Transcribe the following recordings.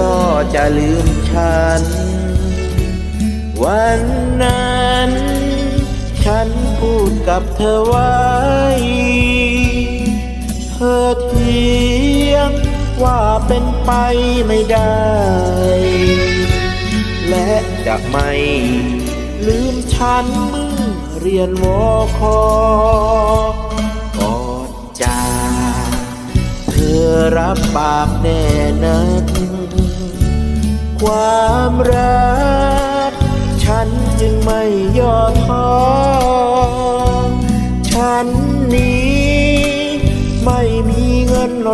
ก็จะลืมฉัน วันนั้น ฉันพูดกับเธอไว้ เธอเทียงว่าเป็นไปไม่ได้ และจะไม่ลืมฉันเมื่อเรียนวอคอก่อนจากเธอรับปากแน่นั้น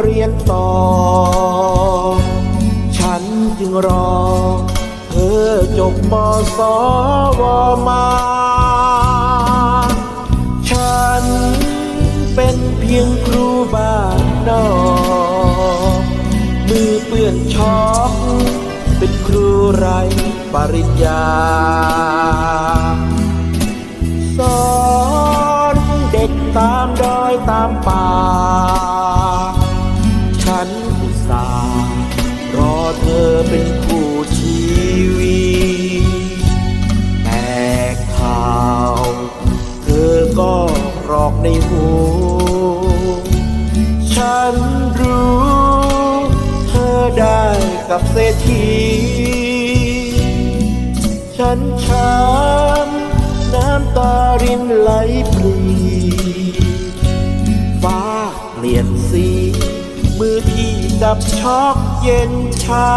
เรียนต่อ ฉันจึงรอ เธอจบมสวมา ฉันเป็นเพียงครูบ้านนอกมือเปื้อนช็อกเป็นครูไรปริญญา สอนเด็กตามดอยตามป่า ฉันอุตส่าห์รอเธอเป็นคู่ชีวิตแต่ข่าว เธอก็รอกในหูฉันรู้ เธอได้กับเศรษฐีฉันช้ำน้ำตารินไหลปรีับช็อกเย็นชา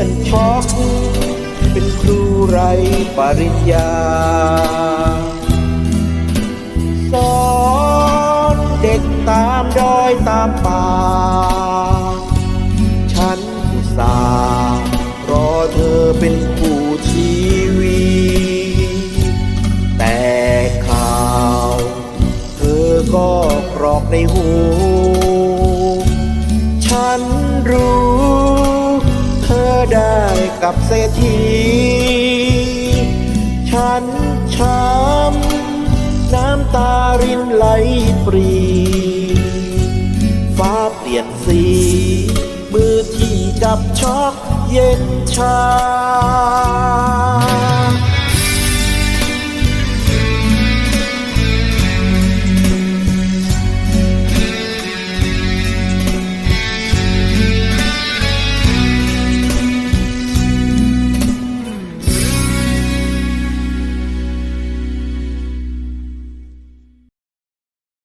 อเปื้อนช็อกเป็นครูไรปริญญา สอนเด็กตามดอยตามป่า ฉันอุตส่าห์รอเธอเป็นผู้ชีวิตแต่ข่าว เธอก็กรอกในหู กับเศรษฐี ฉันช้ำน้ำตารินไหลปรี ฟ้าเปลี่ยนสี มือที่จับช็อกเย็นชา